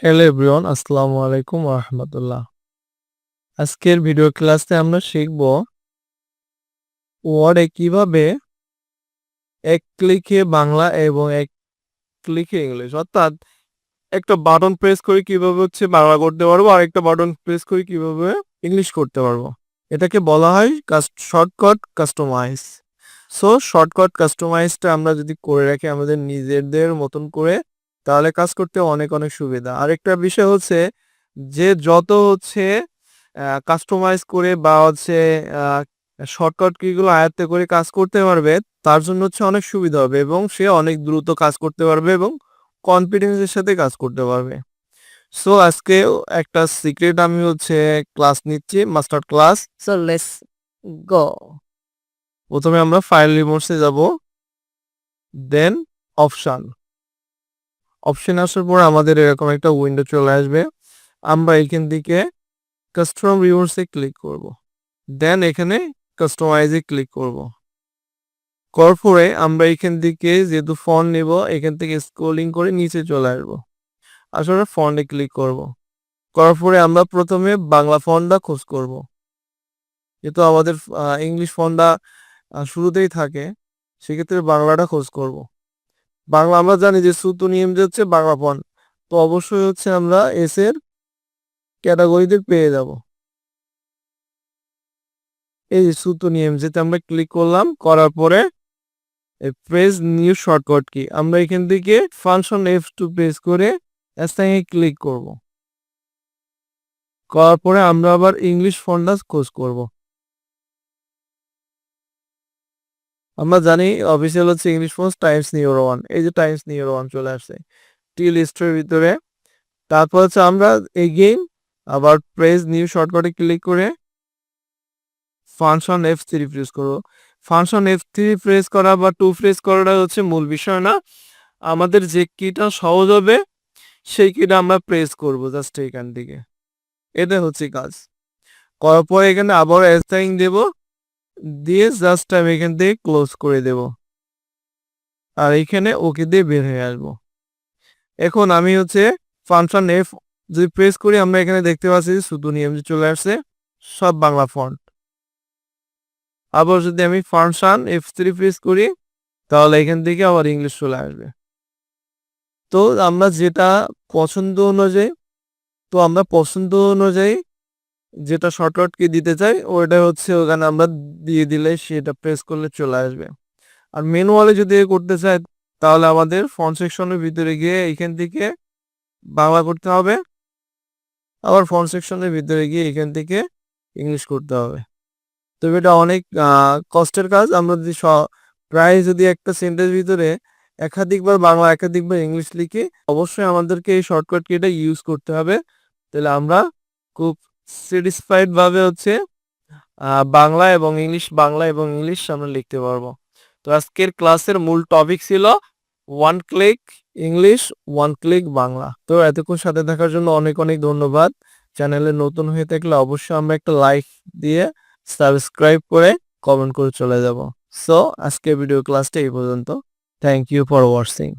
Hello everyone আসসালামু আলাইকুম রাহমাতুল্লাহ আজকের ভিডিও ক্লাসে আমরা শিখব ওয়ার্ডে কীভাবে এক ক্লিকে বাংলা এবং এক ক্লিকে ইংলিশ। অর্থাৎ একটা বাটন প্রেস করে কীভাবে হচ্ছে বাংলা করতে পারব, আর একটা বাটন প্রেস করে কীভাবে ইংলিশ করতে পারব। এটাকে বলা হয় শর্টকাট কাস্টমাইজ সো শর্টকাট কাস্টমাইজটা আমরা যদি করে রাখি আমাদের নিজেদের মতন করে তাহলে কাজ করতে অনেক অনেক সুবিধা। আরেকটা বিষয় হচ্ছে যে যত হচ্ছে কাস্টমাইজ করে বা হচ্ছে শর্টকাট কিগুলো আয়ত্তে করে কাজ করতে পারবে তার জন্য হচ্ছে অনেক সুবিধা হবে এবং সে অনেক দ্রুত কাজ করতে পারবে এবং কনফিডেন্সের সাথে কাজ করতে পারবে। সো আজকে একটা সিক্রেট আমি হচ্ছে ক্লাস নিচ্ছি master class So let's go. প্রথমে আমরা ফাইল রিমোটসে যাব দেন অপশন অপশন আসার পর আমাদের এরকম একটা উইন্ডো চলে আসবে। আমরা এখান থেকে কাস্টম রিমোটসে ক্লিক করব। দেন এখানে কাস্টমাইজে ক্লিক করব। করার পরে আমরা এখান থেকে যেহেতু ফন্ট নেব, এখান থেকে স্ক্রলিং করে নিচে চলে আসব। আসলে ফন্টে ক্লিক করব। করার পরে আমরা প্রথমে বাংলা ফন্টটা খোঁজ করব। যেহেতু আমাদের ইংলিশ ফন্টটা শুরুতেই থাকে, সেক্ষেত্রে বাংলাটা খোঁজ করব। বাংলা আমরা জানি যে সুতো নিয়ম যে হচ্ছে বাংলা ফন্ট তো অবশ্যই হচ্ছে আমরা এস এর ক্যাটাগরিতে পেয়ে যাব। এই যে সুতো নিয়ম যেতে আমরা ক্লিক করলাম, করার পরে প্রেস নিউ শর্টকাট কি আমরা এখান থেকে ফাংশন এফ টু প্রেস করে এসআই ক্লিক করব। করার পরে আমরা আবার ইংলিশ ফন্টটা খোঁজ করব। আমরা জানি অফিসিয়াল হচ্ছে English font Times New Roman এই যে টাইমস নিউর ওয়ান চলে আসছে। টি লিস্টের ভিতরে। তারপর হচ্ছে আমরা এগেইন আবার প্রেস নিউ শর্টকাটে ক্লিক করে ফাংশন এফ থ্রি প্রেস করব। ফাংশন এফ থ্রি প্রেস করা বা টু প্রেস করাটা হচ্ছে মূল বিষয় না। আমাদের যে কিটা সহজ হবে, সেই কিটা আমরা প্রেস করব জাস্ট এখান থেকে। এটা হচ্ছে কাজ। করার পর এখানে আবার অ্যাসাইন দেব। দিয়ে জাস্ট আমি এখান থেকে ক্লোজ করে দেব। আর এখানে ওকে দিয়ে বের হয়ে আসব। এখন আমি হচ্ছে ফাংশন এফ যদি প্রেস করি, আমরা এখানে দেখতে পাচ্ছি শুধু নিয়ম যে চলে আসছে, সব বাংলা ফন্ট আবার যদি আমি ফাংশন এফ থ্রি প্রেস করি, তাহলে এখান থেকে আবার ইংলিশ চলে আসবে। তো আমরা যেটা পছন্দ অনুযায়ী, তো আমরা পছন্দ অনুযায়ী যেটা শর্টকাট কি দিতে চাই, ওইটা হচ্ছে ওখানে আমরা দিয়ে দিলে সেটা প্রেস করলে চলে আসবে। আর ম্যানুয়ালি যদি করতে চাই তাহলে আমাদের ফন্ট সেকশনের ভিতরে গিয়ে এখান থেকে বাংলা করতে হবে। আবার ফন্ট সেকশনের ভিতরে গিয়ে এখান থেকে ইংলিশ করতে হবে। তো এটা অনেক কষ্টের কাজ। আমরা যদি প্রায় যদি একটা সেন্টেন্স ভিতরে একাধিকবার বাংলা, একাধিকবার ইংলিশ লিখি, অবশ্যই আমাদেরকে এই শর্টকাট কিটা ইউজ করতে হবে। তাহলে আমরা খুব স্যাটিসফাইড ভাবে হচ্ছে বাংলা এবং ইংলিশ, বাংলা এবং ইংলিশ আমরা লিখতে পারব। তো আজকের ক্লাসের মূল টপিক ছিল one click English one click Bangla. তো এতক্ষণ সাথে থাকার জন্য অনেক অনেক ধন্যবাদ। চ্যানেলে নতুন হয়ে থাকলে অবশ্যই আমরা একটা লাইক দিয়ে সাবস্ক্রাইব করে কমেন্ট করে চলে যাব। সো আজকে ভিডিও ক্লাসটা এই পর্যন্ত। Thank you for watching